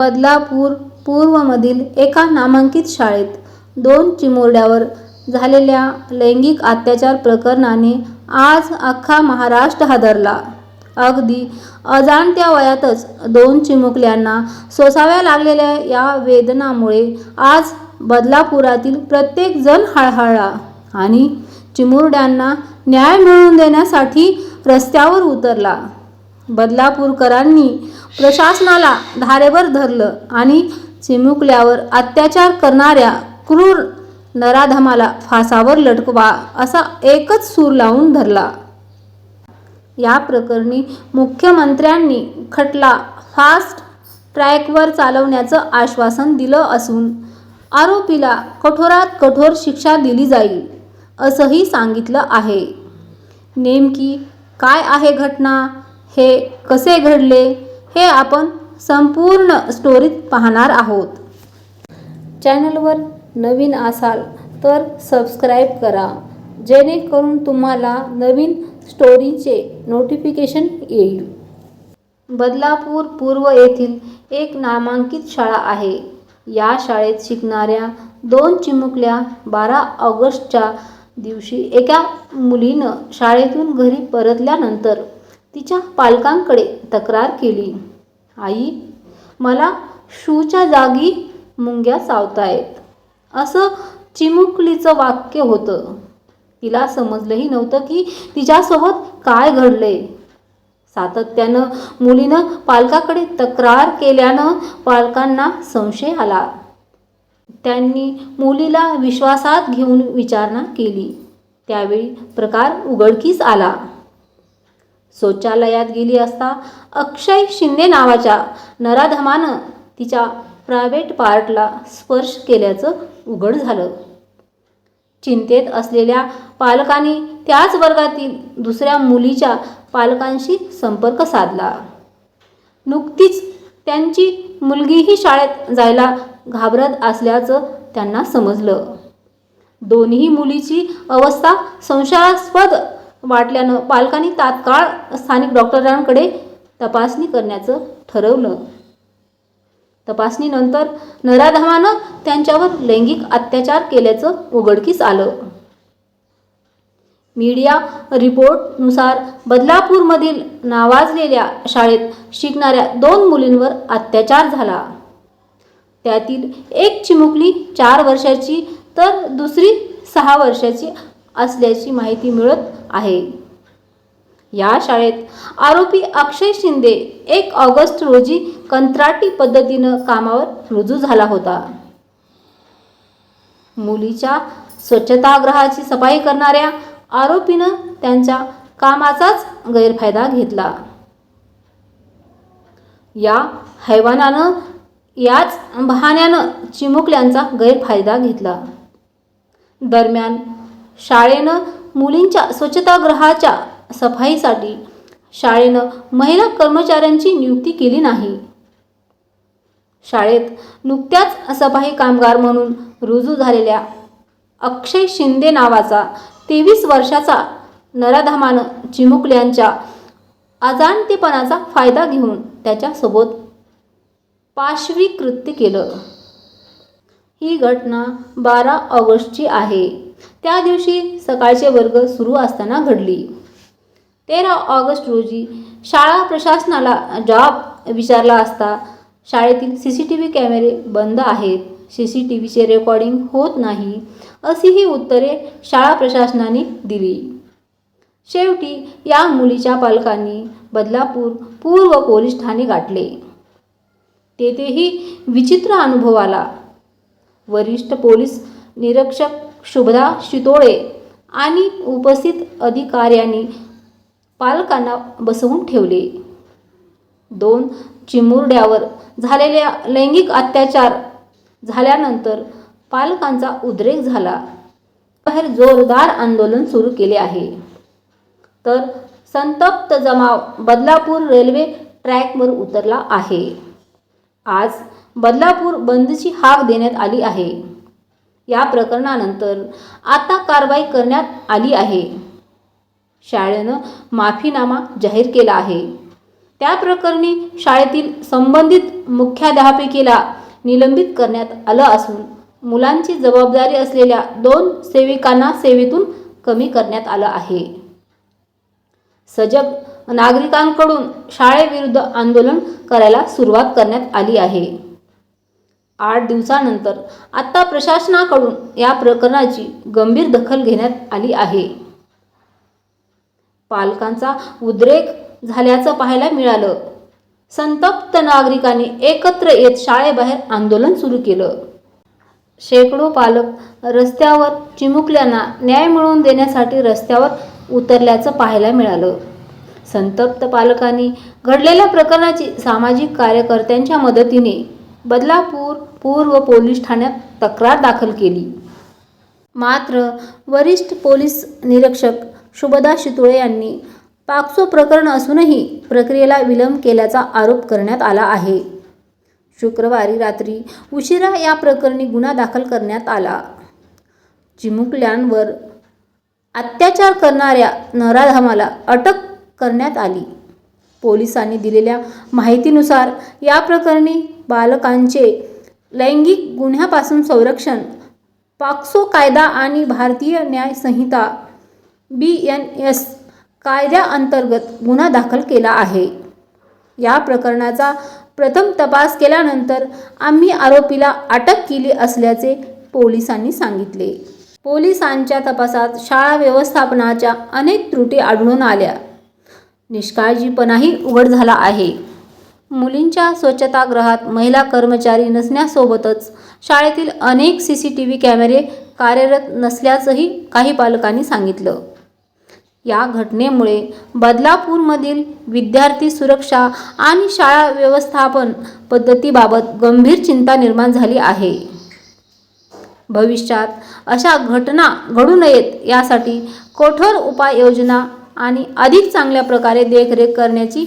बदलापूर पूर्वमधील एका नामांकित शाळेत दोन चिमुरड्यावर झालेल्या लैंगिक अत्याचार प्रकरणाने आज अख्खा महाराष्ट्र हादरला. अगदी अजाणत्या वयातच दोन चिमुकल्यांना सोसाव्या लागलेल्या या वेदनामुळे आज बदलापुरातील प्रत्येक जण हळहळला आणि चिमुरड्यांना न्याय मिळवून देण्यासाठी रस्त्यावर उतरला. बदलापूरकरांनी प्रशासनाला धारेवर धरलं आणि चिमुकल्यावर अत्याचार करणाऱ्या क्रूर नराधमाला फासावर लटकवा असा एकच सूर लावून धरला. या प्रकरणी मुख्यमंत्र्यांनी खटला फास्ट ट्रॅकवर चालवण्याचं आश्वासन दिलं असून आरोपीला कठोरात कठोर शिक्षा दिली जाईल, असंही सांगितलं आहे. नेमकी काय आहे घटना? हे कसे घडले? हे आपण संपूर्ण स्टोरीत पाहणार आहोत. चॅनलवर नवीन असाल तर सबस्क्राईब करा जेणेकरून तुम्हाला नवीन स्टोरीचे नोटिफिकेशन येईल. बदलापूर पूर्व येथील एक नामांकित शाळा आहे. या शाळेत शिकणाऱ्या दोन चिमुकल्या बारा ऑगस्टच्या दिवशी एका मुलीनं शाळेतून घरी परतल्यानंतर तिच्या पालकांकडे तक्रार केली. आई, मला शूच्या जागी मुंग्या चावतायत, असं चिमुकलीचं वाक्य होतं. तिला समजलंही नव्हतं की तिच्यासोबत काय घडलंय. सातत्यानं मुलीनं पालकाकडे तक्रार केल्यानं पालकांना संशय आला. त्यांनी मुलीला विश्वासात घेऊन विचारणा केली. त्यावेळी प्रकार उघडकीस आला. शौचालयात गेली असता अक्षय शिंदे नावाच्या नराधमानं तिच्या प्रायव्हेट पार्टला स्पर्श केल्याचं उघड झालं. चिंतेत असलेल्या पालकांनी त्याच वर्गातील दुसऱ्या मुलीच्या पालकांशी संपर्क साधला. नुकतीच त्यांची मुलगीही शाळेत जायला घाबरत असल्याचं त्यांना समजलं. दोन्ही मुलीची अवस्था संशयास्पद वाटल्यानं पालकांनी तात्काळ स्थानिक डॉक्टरांकडे तपासणी करण्याचं ठरवलं. तपासणीनंतर नराधमानं त्यांच्यावर लैंगिक अत्याचार केल्याचं उघडकीस आलं. मीडिया रिपोर्टनुसार बदलापूरमधील नावाजलेल्या शाळेत शिकणाऱ्या दोन मुलींवर अत्याचार झाला. त्यातील एक चिमुकली चार वर्षाची तर दुसरी सहा वर्षाची असल्याची माहिती मिळत आहे. या शाळेत आरोपी अक्षय शिंदे एक ऑगस्ट रोजी कंत्राटी पद्धतीनं कामावर रुजू झाला होता. मुलीच्या स्वच्छतागृहाची सफाई करणाऱ्या आरोपीनं त्यांच्या कामाचाच गैरफायदा घेतला. या हैवानानं याच बहाण्यानं चिमुकल्यांचा गैरफायदा घेतला. दरम्यान, शाळेनं मुलींच्या स्वच्छतागृहाच्या सफाईसाठी शाळेनं महिला कर्मचाऱ्यांची नियुक्ती केली नाही. शाळेत नुकत्याच सफाई कामगार म्हणून रुजू झालेल्या अक्षय शिंदे नावाचा तेवीस वर्षाचा नराधामानं चिमुकल्यांच्या अजाणतेपणाचा फायदा घेऊन त्याच्यासोबत पाशवी कृत्य केलं. ही घटना बारा ऑगस्टची आहे. त्या दिवशी सकाळचे वर्ग सुरू असताना घडली. तेरा ऑगस्ट रोजी शाळा प्रशासनाला जॉब विचारला असता शाळेतील सीसीटीव्ही कॅमेरे बंद आहेत, सीसीटीव्हीचे रेकॉर्डिंग होत नाही, अशी ही उत्तरे शाळा प्रशासनाने दिली. शेवटी या मुलीच्या पालकांनी बदलापूर पूर्व पोलीस ठाणे गाठले. तेथेही विचित्र अनुभव आला. वरिष्ठ पोलीस निरीक्षक शुभदा शितोळे आणि उपस्थित अधिकाऱ्यांनी पालकांना बसवून ठेवले. दोन चिमुरड्यावर झालेल्या लैंगिक अत्याचार झाल्यानंतर पालकांचा उद्रेक झाला. बाहेर जोरदार आंदोलन सुरू केले आहे. तर संतप्त जमाव बदलापूर रेल्वे ट्रॅकवर उतरला आहे. आज बदलापूर बंदची हाक देण्यात आली आहे. या प्रकरणानंतर आता कारवाई करण्यात आली आहे. शाळेनं माफीनामा जाहीर केला आहे. त्या प्रकरणी शाळेतील संबंधित मुख्याध्यापिकेला निलंबित करण्यात आलं असून मुलांची जबाबदारी असलेल्या दोन सेविकांना सेवेतून कमी करण्यात आलं आहे सजग नागरिकांकडून शाळेविरुद्ध आंदोलन करायला सुरुवात करण्यात आली आहे आठ दिवसानंतर आता प्रशासनाकडून या प्रकरणाची गंभीर दखल घेण्यात आली आहे. पालकांचा उद्रेक झाल्याचं पाहायला मिळालं. संतप्त नागरिकांनी एकत्र येत शाळेबाहेर आंदोलन सुरू केलं. शेकडो पालक रस्त्यावर चिमुकल्यांना न्याय मिळवून देण्यासाठी रस्त्यावर उतरल्याचं पाहायला मिळालं. संतप्त पालकांनी घडलेल्या प्रकरणाची सामाजिक कार्यकर्त्यांच्या मदतीने बदलापूर पूर्व पोलीस ठाण्यात तक्रार दाखल केली. मात्र वरिष्ठ पोलीस निरीक्षक शुभदा शितोळे यांनी पाक्सो प्रकरण असूनही प्रक्रियेला विलंब केल्याचा आरोप करण्यात आला आहे. शुक्रवारी रात्री उशिरा या प्रकरणी गुन्हा दाखल करण्यात आला. चिमुकल्यांवर अत्याचार करणाऱ्या नराधामाला अटक करण्यात आली. पोलिसांनी दिलेल्या माहितीनुसार या प्रकरणी बालकांचे लैंगिक गुन्ह्यापासून संरक्षण पाक्सो कायदा आणि भारतीय न्याय संहिता बी एन एस कायद्याअंतर्गत गुन्हा दाखल केला आहे. या प्रकरणाचा प्रथम तपास केल्यानंतर आम्ही आरोपीला अटक केली असल्याचे पोलिसांनी सांगितले. पोलिसांच्या तपासात शाळा व्यवस्थापनाच्या अनेक त्रुटी आढळून आल्या. निष्काळजीपणाही उघड झाला आहे. मुलींच्या स्वच्छतागृहात महिला कर्मचारी नसण्यासोबतच शाळेतील अनेक सी सी टी व्ही कॅमेरे कार्यरत नसल्याचंही काही पालकांनी सांगितलं. या घटनेमुळे बदलापूरमधील विद्यार्थी सुरक्षा आणि शाळा व्यवस्थापन पद्धतीबाबत गंभीर चिंता निर्माण झाली आहे. भविष्यात अशा घटना घडू नयेत यासाठी कठोर उपाययोजना आणि अधिक चांगल्या प्रकारे देखरेख करण्याची